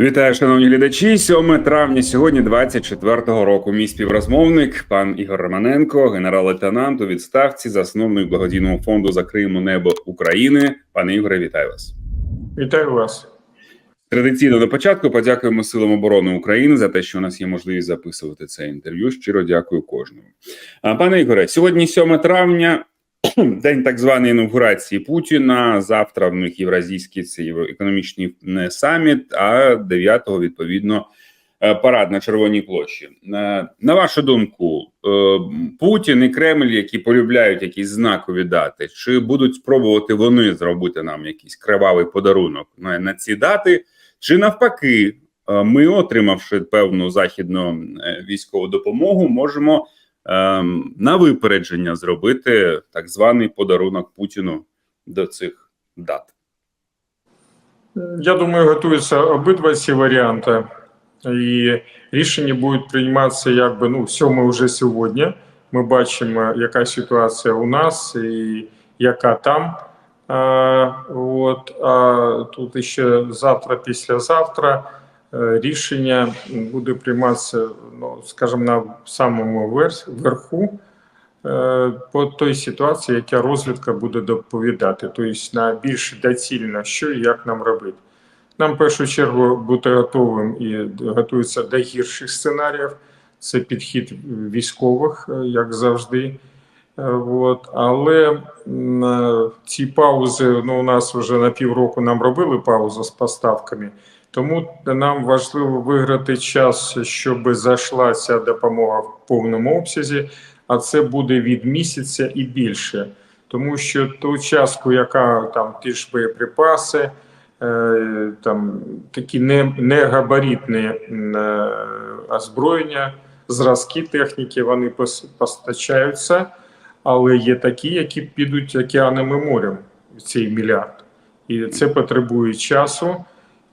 Вітаю, шановні глядачі. 7 травня сьогодні, 24-го року. Мій співрозмовник, пан Ігор Романенко, генерал-лейтенант у відставці, засновник благодійного фонду Закриємо небо України. Пане Ігоре, вітаю вас. Вітаю вас. Традиційно на початку подякуємо силам оборони України за те, що у нас є можливість записувати це інтерв'ю. Щиро дякую кожному. Пане Ігоре, сьогодні 7 травня, день так званої інаугурації Путіна. Завтра в них євразійський це економічний саміт, а 9-го, відповідно, е, парад на Червоній площі. Е, На вашу думку, е, Путін і Кремль, які полюбляють якісь знакові дати, чи будуть спробувати вони зробити нам якийсь кривавий подарунок на, ці дати? Чи навпаки, ми, отримавши певну західну військову допомогу, можемо ем, на випередження зробити так званий подарунок Путіну до цих дат? Я думаю, готуються обидва ці варіанти, і рішення будуть прийматися якби ну сьоме вже сьогодні. Ми бачимо, яка ситуація у нас і яка там. А, от а тут ще завтра, післязавтра е, рішення буде прийматися, ну скажімо, на самому верх, верху. е, По той ситуації, яка розвідка буде доповідати, тобто на більш доцільно, що і як нам робити. Нам в першу чергу бути готовим і готуються до гірших сценаріїв. Це підхід військових, е, як завжди. Е, От. Але е, ці паузи, ну у нас вже на півроку нам робили паузу з поставками, тому нам важливо виграти час, щоб зайшла ця допомога в повному обсязі, а це буде від місяця і більше. Тому що ту частку, яка там ті ж боєприпаси, е, там такі не, негабаритні м, е, озброєння, зразки техніки, вони пос- постачаються, але є такі, які підуть океаном і морем цей мільярд. І це потребує часу.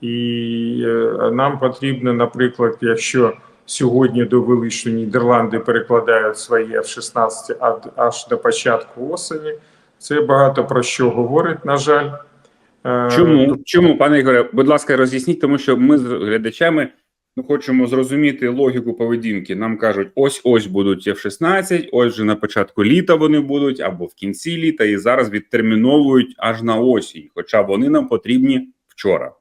І е, нам потрібно, наприклад, якщо сьогодні довели, що Нідерланди перекладають свої F-16 аж до початку осені, це багато про що говорить, на жаль. Е, Чому чому, пане Ігоре, будь ласка, роз'ясніть, тому що ми з глядачами ми хочемо зрозуміти логіку поведінки. Нам кажуть, ось ось будуть F-16, ось же на початку літа вони будуть або в кінці літа, і зараз відтерміновують аж на осінь, хоча вони нам потрібні вчора.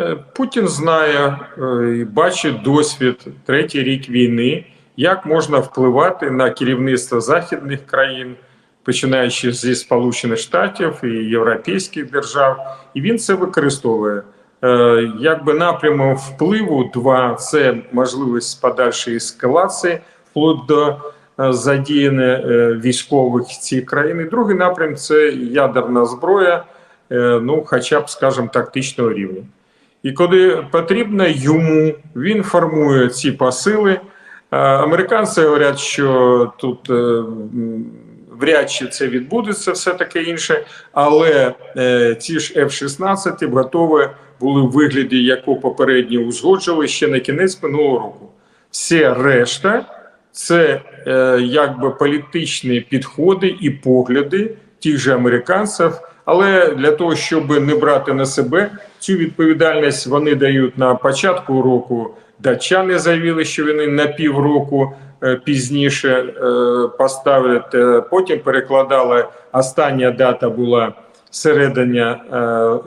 Е, Путін знає е, і бачить досвід третій рік війни, як можна впливати на керівництво західних країн, починаючи зі Сполучених Штатів і європейських держав, і він це використовує. Е, Якби напрямом впливу два це можливість подальшої ескалації, вплоть до задіяння військових ці країни. Другий напрям це ядерна зброя, ну хоча б, скажімо, тактичного рівня. І коли потрібно йому, він формує ці посили. Е, Американці говорять, що тут е, вряд чи це відбудеться, все таке інше. Але е, ці ж F-16 готові були в вигляді, яку попередньо узгоджували ще на кінець минулого року. Все решта це якби політичні підходи і погляди тих же американців. Але для того, щоб не брати на себе цю відповідальність, вони дають на початку року. Датчани заявили, що вони на півроку е, пізніше е, поставлять. Е, Потім перекладали. Остання дата була середина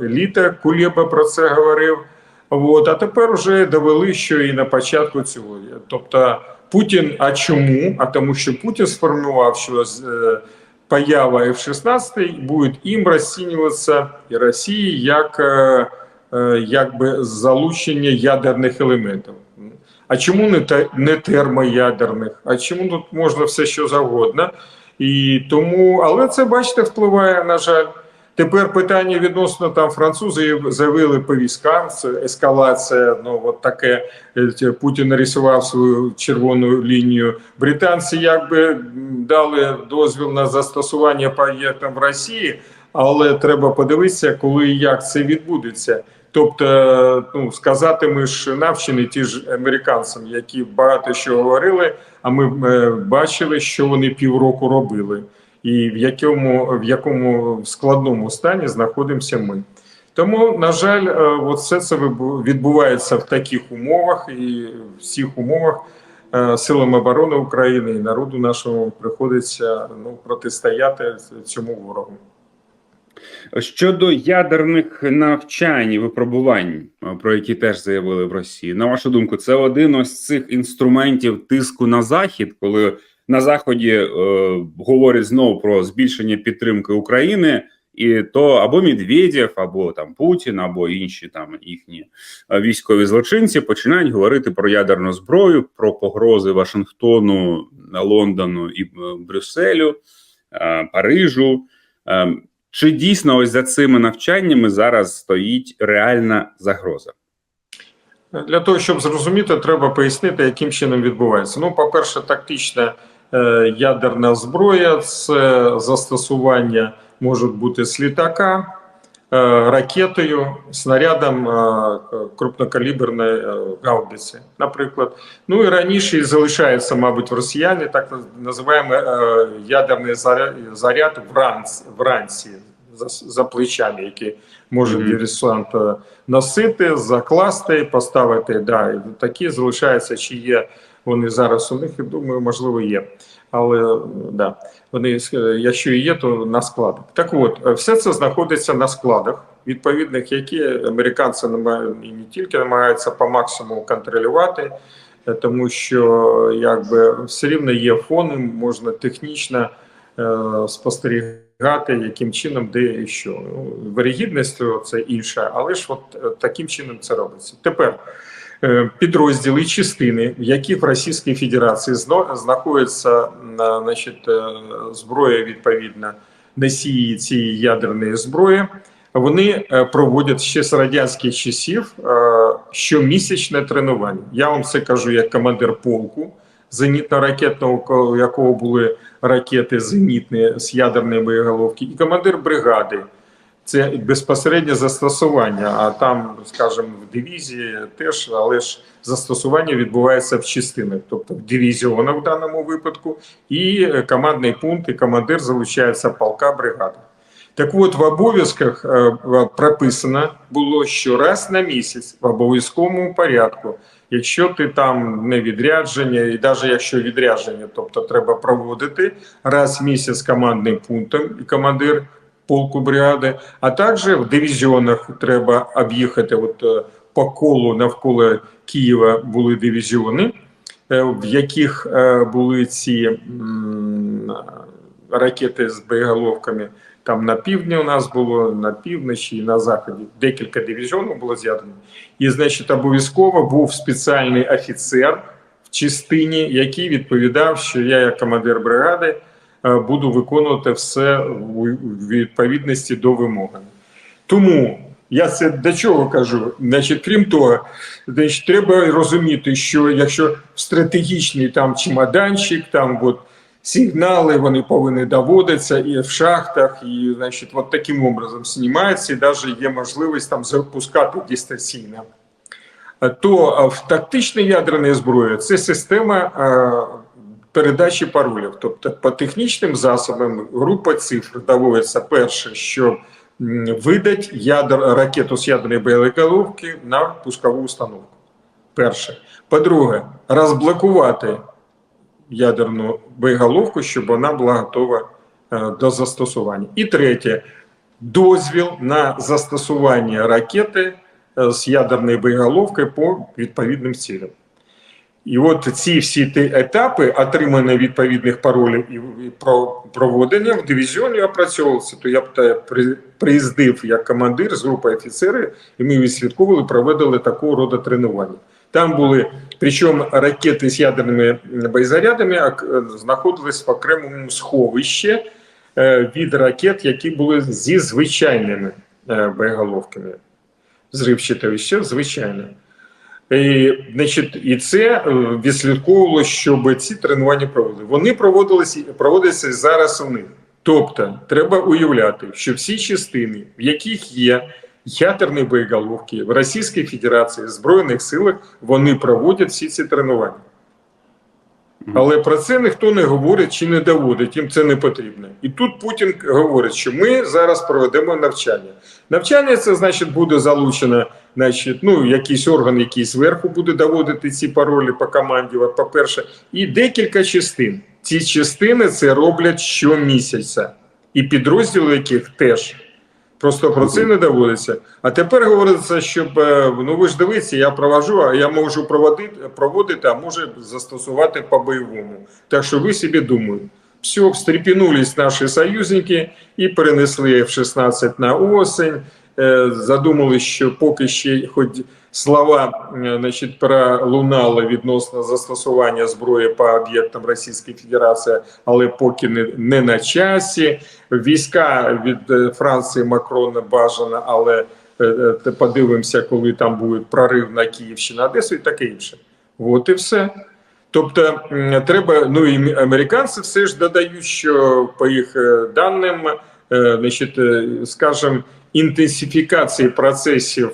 літа. Кулєба про це говорив. От, а тепер вже довели, що і на початку цього. Тобто Путін, а чому? А тому, що Путін сформував, що поява F-16 будет им розцінюватися і Росії як е, е, якби залучення ядерних елементів. А чому не те- не термоядерних? А чому тут можна все що завгодно? І тому, але це бачите, впливає на жаль. Тепер питання відносно там французи заявили по військам. Це ескалація. Ну от таке Е, Путін нарисував свою червону лінію. Британці якби дали дозвіл на застосування проєктам в Росії, але треба подивитися, коли і як це відбудеться. Тобто, ну сказати, ми ж навчені ті ж американцям, які багато що говорили. А ми е, бачили, що вони півроку робили, і в якому в якому складному стані знаходимося ми. Тому, на жаль, е, от все це відбувається в таких умовах, і в цих умовах е, силам оборони України і народу нашому приходиться ну, протистояти цьому ворогу. Щодо ядерних навчань і випробувань, е, про які теж заявили в Росії, на вашу думку, це один ось з цих інструментів тиску на захід, коли на заході е, говорять знову про збільшення підтримки України, і то або Медведєв, або там Путін, або інші там їхні е, військові злочинці починають говорити про ядерну зброю, про погрози Вашингтону, Лондону і е, Брюсселю, е, Парижу. Е, чи дійсно ось за цими навчаннями зараз стоїть реальна загроза? Для того, щоб зрозуміти, треба пояснити, яким чином відбувається. Ну, по-перше, тактична е, ядерна зброя це застосування може бути з літака, е, ракетою, снарядом е, крупнокаліберної е, гаубиці, наприклад. Ну і раніше і залишається, мабуть, в росіяни так називаємо е, ядерний заряд, вранці, вранці за, за плечами, які може Мгм. десант е, носити, закласти, поставити. Да, такі залишаються, чи є вони зараз у них, я думаю, можливо, є. Але да, вони, якщо і є, то на складах. Так от, все це знаходиться на складах, відповідних, які американці і не тільки намагаються по максимуму контролювати, тому що якби все рівно є фони, можна технічно е, спостерігати, яким чином, де і що. Ну, Вирігідність це інше, але ж от е, таким чином це робиться. Тепер е, підрозділи частини, в яких в Російській Федерації знаходиться на, значить, е, зброя відповідна носії цієї ядерної зброї. Вони е, проводять ще з радянських часів е, щомісячне тренування. Я вам це кажу як командир полку зенітно-ракетного, у якого були ракети зенітні з ядерної боєголовки, і командир бригади. Це безпосереднє застосування. А там, скажімо, в дивізії теж, але ж застосування відбувається в частинах, тобто в дивізіонах в даному випадку, і командний пункт, і командир залучається полка бригади. Так от в обов'язках е, прописано було, що раз на місяць в обов'язковому порядку, якщо ти там не відрядження, і навіть якщо відрядження, тобто треба проводити раз в місяць командним пунктом і командир полку бригади, а також в дивізіонах треба об'їхати от е, по колу навколо Києва були дивізіони, е, в яких е, були ці ракети з боєголовками. Там на півдні у нас було, на півночі і на заході декілька дивізіонів було з'єднано. І, значить, обов'язково був спеціальний офіцер в частині, який відповідав, що я, як командир бригади, буду виконувати все у відповідності до вимоги. Тому я це до чого кажу? Значить, крім того, значить, треба розуміти, що якщо стратегічний там чемоданчик, там от сигнали вони повинні доводитися і в шахтах, і значить, от таким образом знімається, і навіть є можливість там запускати дистанційно. То в тактичній ядерній зброї це система е, передачі паролів. Тобто по технічним засобам група цифр доводиться перше, що видать ядер, ракету з ядерної боєголовки на пускову установку. Перше. По-друге, розблокувати ядерну боєголовку, щоб вона була готова е, до застосування. І третє, дозвіл на застосування ракети е, з ядерною боєголовкою по відповідним цілям. І от ці всі етапи отримання відповідних паролів і і про- проводення в дивізіоні опрацьовувалися. То я б приїздив як командир з групи офіцерів, і ми відслідковували, проводили такого роду тренування. Там були, причому ракети з ядерними боєзарядами ак- знаходились в окремому сховищі е, від ракет, які були зі звичайними е, боєголовками. Зривчатої ще звичайно. І, значить, і це е, відслідковувало, щоб ці тренування проводили. Вони проводилися проводяться зараз у них. Тобто, треба уявляти, що всі частини, в яких є ядерні боєголовки в Російській Федерації, Збройних силах, вони проводять всі ці тренування. Але про це ніхто не говорить чи не доводить, їм це не потрібно. І тут Путін говорить, що ми зараз проведемо навчання. Навчання це значить буде залучено, значить, ну якийсь орган, який зверху буде доводити ці паролі по команді. По-перше, і декілька частин. Ці частини це роблять щомісяця, і підрозділи яких теж. Просто про це не доводиться. А тепер говориться, щоб е, ну ви ж дивіться, я провожу, а я можу проводити, проводити, а може застосувати по бойовому. Так що ви собі думаєте. Все, встрепенулись наші союзники і перенесли F-16 на осень. Е, Задумали, що поки ще хоч слова е, значить, пролунали відносно застосування зброї по об'єктам Російської Федерації, але поки не, не на часі. Війська від е, Франції Макрона бажано, але подивимося, коли там буде прорив на Київщину, Одесу і таке інше. От і все. Тобто треба, ну і американці все ж додають, що по їх даним, значить, скажімо, інтенсифікації процесів,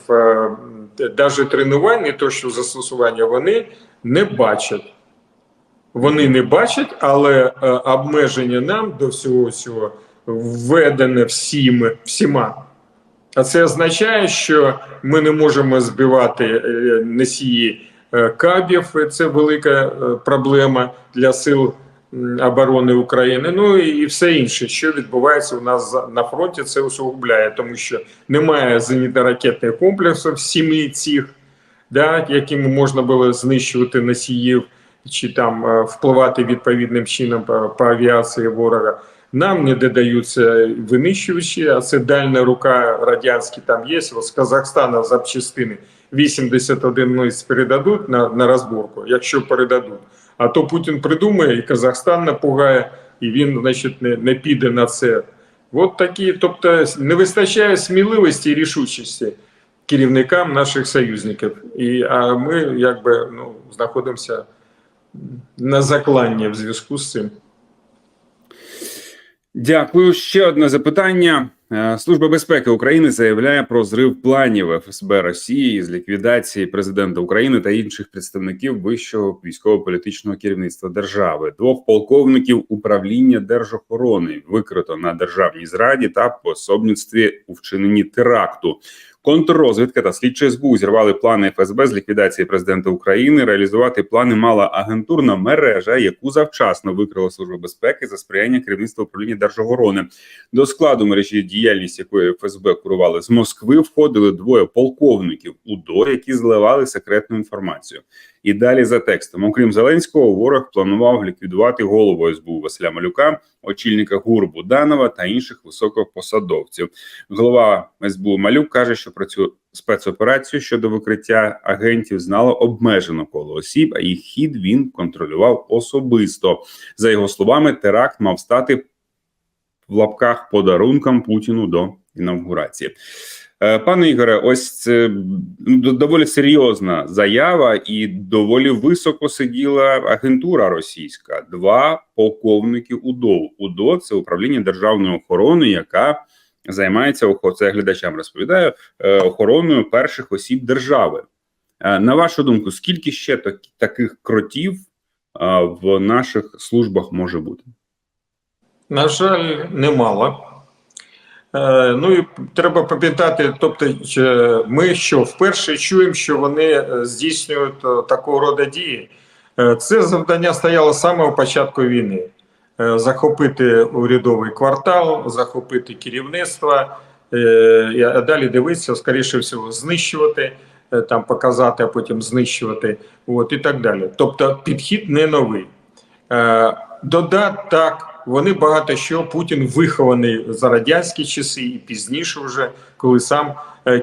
навіть тренувань, не то що застосування, вони не бачать. Вони не бачать, але е, обмеження нам до всього цього введене всіми, всіма. А це означає, що ми не можемо збивати е, носії е, кабів. Це велика е, проблема для сил оборони України. Ну і все інше, що відбувається у нас на фронті, це усугубляє, тому що немає зенітно-ракетних комплексів сім'ї цих, да, якими можна було знищувати носіїв чи там е, впливати відповідним чином по, авіації ворога. Нам не додаються винищувачі, а це дальня рука радянські там є. От з Казахстана запчастини 80 одиниць передадуть на, на розборку, якщо передадуть. А то Путін придумає, і Казахстан напугає, і він, значить, не, не піде на це. От такі, тобто, не вистачає сміливості і рішучості керівникам наших союзників. І, а ми якби ну, знаходимося на закланні в зв'язку з цим. Дякую. Ще одне запитання. Е, Служба безпеки України заявляє про зрив планів ФСБ Росії з ліквідації президента України та інших представників вищого військово-політичного керівництва держави. Двох полковників управління держохорони викрито на державній зраді та пособництві у вчиненні теракту. Контррозвідка та слідчі СБУ зірвали плани ФСБ з ліквідації президента України. Реалізувати плани мала агентурна мережа, яку завчасно викрила служба безпеки за сприяння керівництва управління держохорони. До складу мережі діяльність якої ФСБ курували з Москви, входили двоє полковників УДО, які зливали секретну інформацію. І далі за текстом, окрім Зеленського, ворог планував ліквідувати голову СБУ Василя Малюка, очільника ГУР Буданова та інших високопосадовців. Голова СБУ Малюк каже, що про цю спецоперацію щодо викриття агентів знало обмежено коло осіб, а їх хід він контролював особисто. За його словами, теракт мав стати в лапках подарунком Путіну до інавгурації. Е, Пане Ігоре, ось це доволі серйозна заява, і доволі високо сиділа агентура російська. Два полковники УДО. УДО це управління державної охорони, яка займається це глядачам розповідаю е, охороною перших осіб держави. Е, На вашу думку, скільки ще так, таких кротів е, в наших службах може бути? На жаль, немало. Ну і треба пам'ятати, тобто, ми що вперше чуємо, що вони здійснюють такого роду дії. Це завдання стояло з самого початку війни: захопити урядовий квартал, захопити керівництво, е, а далі дивитися, скоріше всього, знищувати, е, там показати, а потім знищувати, от і так далі. Тобто, підхід не новий. Е, Додат так, вони багато що Путін вихований за радянські часи і пізніше, вже коли сам е,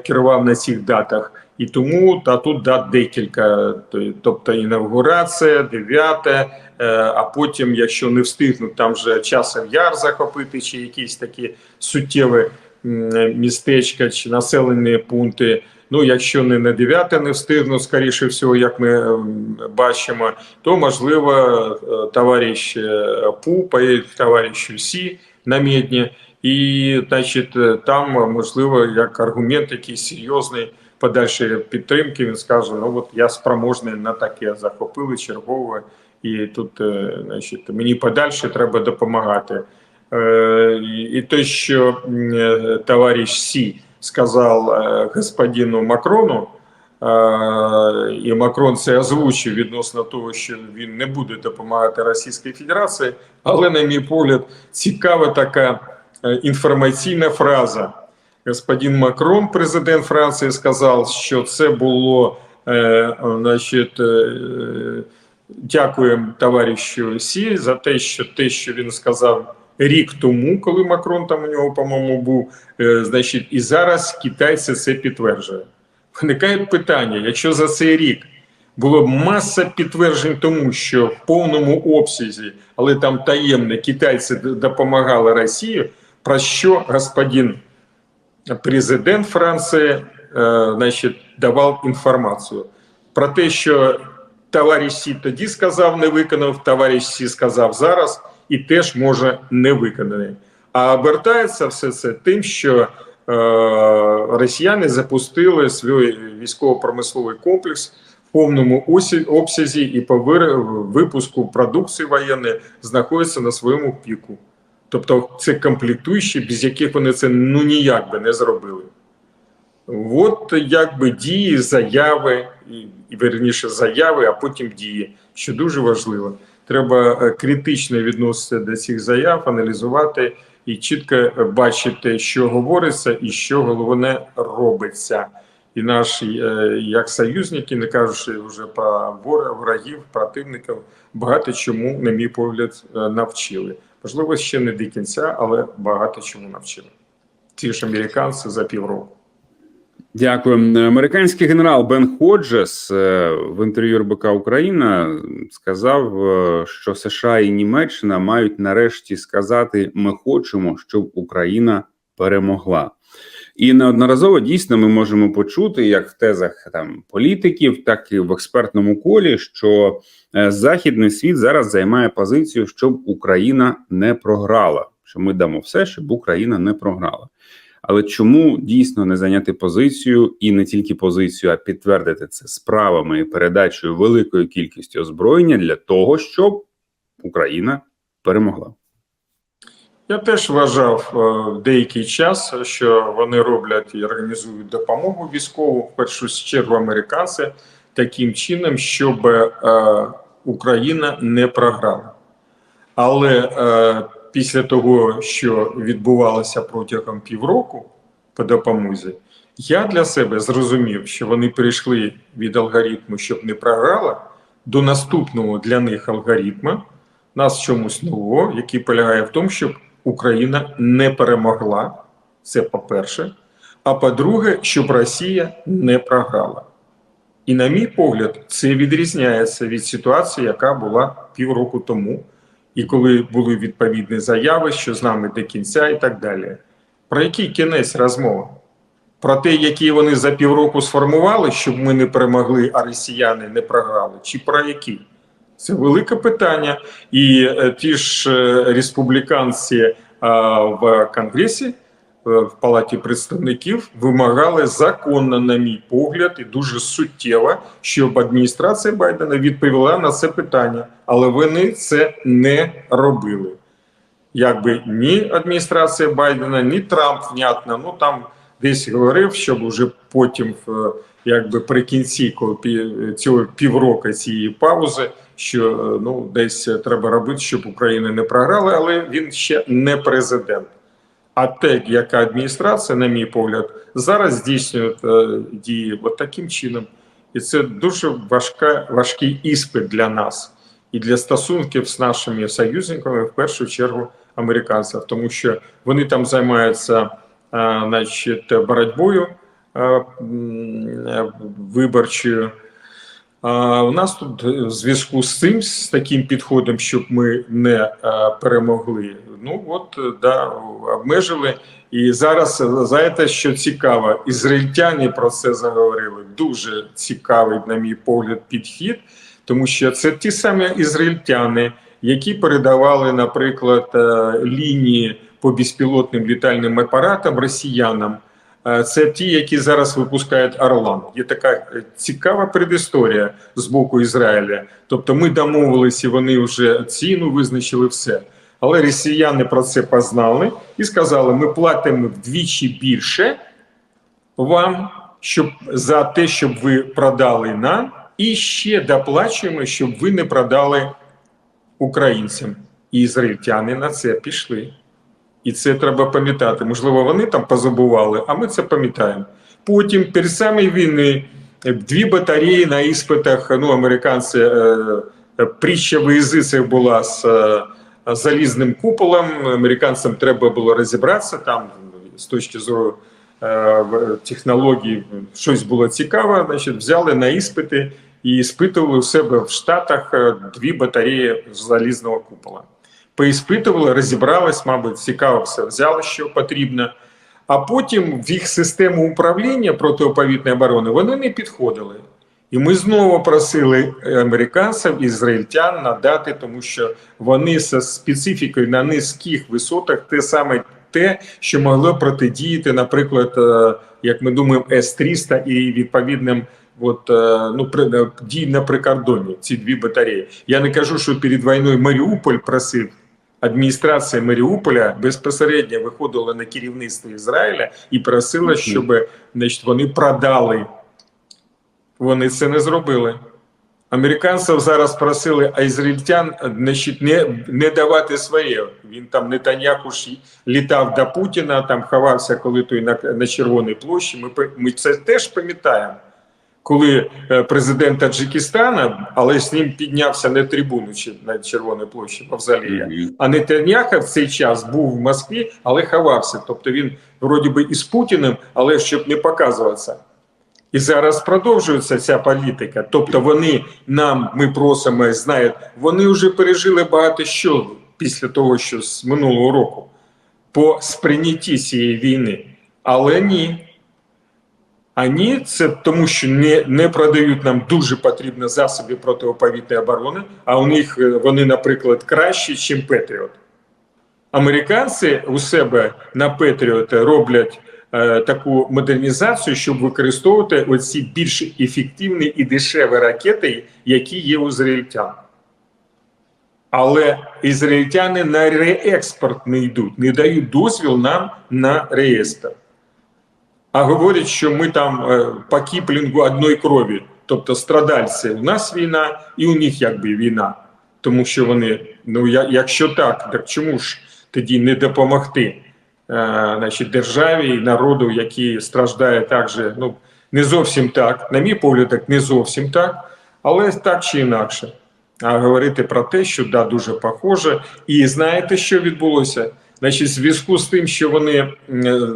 керував на цих датах. І тому та тут дат декілька, тобто інавгурація, 9, е, а потім, якщо не встигнуть, там вже часом яр захопити, чи якісь такі суттєві м, містечка чи населені пункти. Ну, якщо не на 9 не встигнуть, скоріше всього, як ми бачимо, то можливо е, товариш е, Пу поїде Сі на Медні, і значить, там можливо як аргумент якийсь серйозний подальшої підтримки. Він скаже: ну от я спроможний на таке захопили чергове і тут, е, значить, мені подальше треба допомагати. Е, і- те, що е, товариш Сі сказав господину Макрону, і Макрон це озвучив відносно того, що він не буде допомагати Російській Федерації, але, на мій погляд, цікава така інформаційна фраза. Господин Макрон, президент Франції, сказав, що це було е, значить, е, дякуємо товаришу Сі за те, що те, що він сказав рік тому, коли Макрон там у нього, по-моєму, був, е, значить, і зараз китайці це підтверджує. Виникає питання: якщо за цей рік було маса підтверджень тому, що в повному обсязі, але там таємно китайці допомагали Росії, про що господин президент Франції е, значить, давав інформацію про те, що товариш Сі тоді сказав, не виконав, товариш Сі сказав зараз, і теж може не виконаний. А обертається все це тим, що е, росіяни запустили свій військово-промисловий комплекс в повному обсязі і по випуску продукції воєнної знаходиться на своєму піку. Тобто це комплектуючі, без яких вони це ну ніяк би не зробили. От якби дії, заяви, і, верніше заяви, а потім дії, що дуже важливо. Треба е, критично відноситися до цих заяв, аналізувати і чітко бачити, що говориться і що головне робиться. І наші, е, як союзники, не кажучи вже про ворогів, противників, багато чому, на мій погляд, е, навчили. Можливо, ще не до кінця, але багато чому навчили. Ті ж американці за півроку. Дякую. Американський генерал Бен Ходжес е, в інтерв'ю РБК Україна сказав, е, що США і Німеччина мають нарешті сказати: ми хочемо, щоб Україна перемогла. І неодноразово дійсно ми можемо почути, як в тезах там політиків, так і в експертному колі, що е, західний світ зараз займає позицію, щоб Україна не програла. Що ми дамо все, щоб Україна не програла. Але чому дійсно не зайняти позицію і не тільки позицію, а підтвердити це справами і передачею великої кількості озброєння для того, щоб Україна перемогла? Я теж вважав е, деякий час, що вони роблять і організують допомогу військову, в першу чергу американці, таким чином, щоб е, Україна не програла. Але е, після того, що відбувалося протягом півроку по допомозі, я для себе зрозумів, що вони перейшли від алгоритму, щоб не програла, до наступного для них алгоритму, нас чомусь нового, який полягає в тому, щоб Україна не перемогла. Це по-перше. А по-друге, щоб Росія не програла. І, на мій погляд, це відрізняється від ситуації, яка була півроку тому, і коли були відповідні заяви, що з нами до кінця, і так далі. Про який кінець розмова? Про те, які вони за півроку сформували, щоб ми не перемогли, а росіяни не програли, чи про які? Це велике питання. І е, ті ж е, республіканці е, в Конгресі, в Палаті представників, вимагали законно, на мій погляд, і дуже суттєво, щоб адміністрація Байдена відповіла на це питання, але вони це не робили. Якби ні адміністрація Байдена, ні Трамп, внятно, ну там десь говорив, щоб уже потім, якби при кінці цього півроку цієї паузи, що е, ну десь треба робити, щоб Україна не програла, але він ще не президент. А те, яка адміністрація, на мій погляд, зараз здійснює е, дії от таким чином, і це дуже важка, важкий іспит для нас і для стосунків з нашими союзниками, в першу чергу американців, тому що вони там займаються е, значить, боротьбою е, е, виборчою. А у нас тут в зв'язку з цим, з таким підходом, щоб ми не е, перемогли. Ну от е, да, обмежили. І зараз е, знаєте, що цікаво, ізраїльтяни про це заговорили. Дуже цікавий, на мій погляд, підхід, тому що це ті самі ізраїльтяни, які передавали, наприклад, е, лінії по безпілотним літальним апаратам росіянам. Е, Це ті, які зараз випускають Орлан. Є така е, цікава предісторія з боку Ізраїля. Тобто, ми домовилися, вони вже ціну визначили все. Але росіяни про це познали і сказали: ми платимо вдвічі більше вам, щоб за те, щоб ви продали нам, і ще доплачуємо, щоб ви не продали українцям. І ізраїльтяни на це пішли. І це треба пам'ятати. Можливо, вони там позабували, а ми це пам'ятаємо. Потім, перед самої війни, е, дві батареї на іспитах, ну, американці, е, е, притча язицях була з е, залізним куполом. Американцям треба було розібратися там з точки зору е, в- технологій, щось було цікаве. Значить, взяли на іспити і іспитували у себе в Штатах е, дві батареї залізного купола поіспитували, розібрались, мабуть, цікаво взяли, що потрібно. А потім в їх систему управління протиповітної оборони вони не підходили. І ми знову просили американців, ізраїльтян надати, тому що вони зі специфікою на низьких висотах те саме те, що могло протидіяти, наприклад, е, як ми думаємо, С-300 і відповідним от, е, ну, при- е, дій на прикордонні, ці дві батареї. Я не кажу, що перед війною Маріуполь просив. Адміністрація Маріуполя безпосередньо виходила на керівництво Ізраїля і просила, щоб значить, вони продали. Вони це не зробили. Американців зараз просили, а ізраїльтян значить, не, не давати своє. Він там Нетаньяху ж літав до Путіна, там ховався, коли той на, на Червоній площі. Ми, ми це теж пам'ятаємо. Коли е, президент Таджикистана, але з ним піднявся не трибуну чи на Червоній площі Мавзолія, Мгм. а Нетаньяха в цей час був в Москві, але ховався. Тобто він вроді би із Путіним, але щоб не показуватися. І зараз продовжується ця політика. Тобто вони нам, ми просимо, знають, вони вже пережили багато що після того, що з минулого року по сприйнятті цієї війни. Але ні. А ні, це тому, що не, не продають нам дуже потрібні засоби протиповітної оборони, а у них е, вони, наприклад, кращі, ніж Петріот. Американці у себе на Петріот роблять е, таку модернізацію, щоб використовувати оці більш ефективні і дешеві ракети, які є у ізраїльтян. Але ізраїльтяни на реекспорт не йдуть, не дають дозвіл нам на реекспорт. А говорять, що ми там е, по кіплінгу одної крові, тобто страдальці. У нас війна, і у них якби війна. Тому що вони, ну я, якщо так, так чому ж тоді не допомогти е, значить, державі і народу, який страждає так же, ну не зовсім так, на мій погляд, так не зовсім так, але так чи інакше. А говорити про те, що да, дуже похоже. І знаєте, що відбулося? Значить, в зв'язку з тим, що вони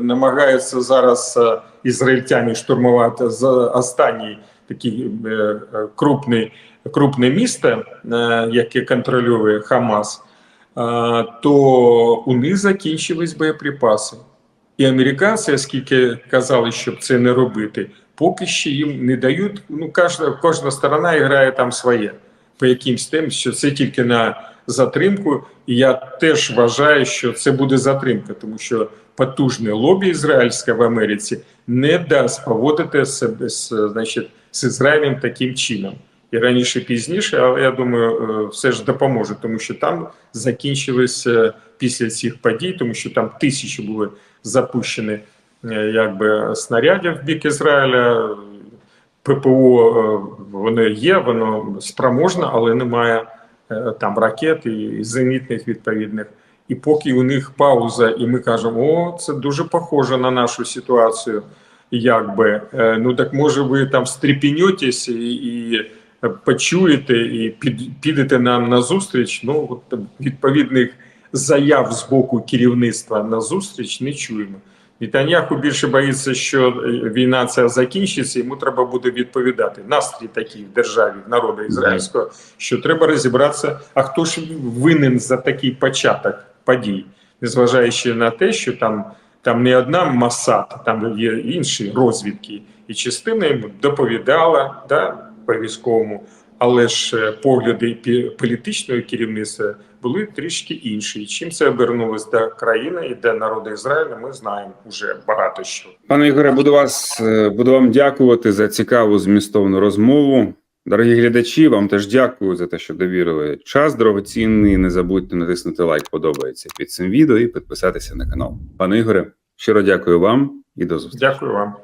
намагаються зараз е, ізраїльтяни штурмувати з останній такий е, е, крупний, крупне місто, яке контролює Хамас, то у них закінчились боєприпаси. І американці, оскільки казали, щоб це не робити, поки ще їм не дають. Ну, кожна, кожна сторона грає там своє по якимсь тем, що це тільки на затримку. І я теж вважаю, що це буде затримка, тому що потужне лобі ізраїльське в Америці не дасть поводити себе з, значить, з Ізраїлем таким чином. І раніше пізніше, але я думаю, е, все ж допоможе, тому що там закінчились е, після цих подій, тому що там тисячі були запущені е, якби снарядів в бік Ізраїля. ППО воно є, воно спроможне, але немає там ракет і зенітних відповідних. І поки у них пауза, і ми кажемо, о, це дуже похоже на нашу ситуацію. Якби Е, ну так може ви там стрепенетесь і, і почуєте, і під, підете нам на зустріч. Ну от відповідних заяв з боку керівництва на зустріч не чуємо. Нетаньяху більше боїться, що е, війна ця закінчиться, йому треба буде відповідати. Настрій такий в державі, народу ізраїльського, що треба розібратися, а хто ж винен за такий початок подій, незважаючи на те, що там, там не одна Масад, там є інші розвідки, і частина їм доповідала да, по військовому. Але ж е, погляди політичного керівництва були трішки інші. Чим це обернулось для країни і для народу Ізраїлю, ми знаємо вже багато що. Пане Ігоре, буду вас е, буду вам дякувати за цікаву змістовну розмову. Дорогі глядачі, вам теж дякую за те, що довірили час дорогоцінний. Не забудьте натиснути лайк, подобається під цим відео і підписатися на канал. Пане Ігоре, щиро дякую вам і до зустрічі. Дякую вам.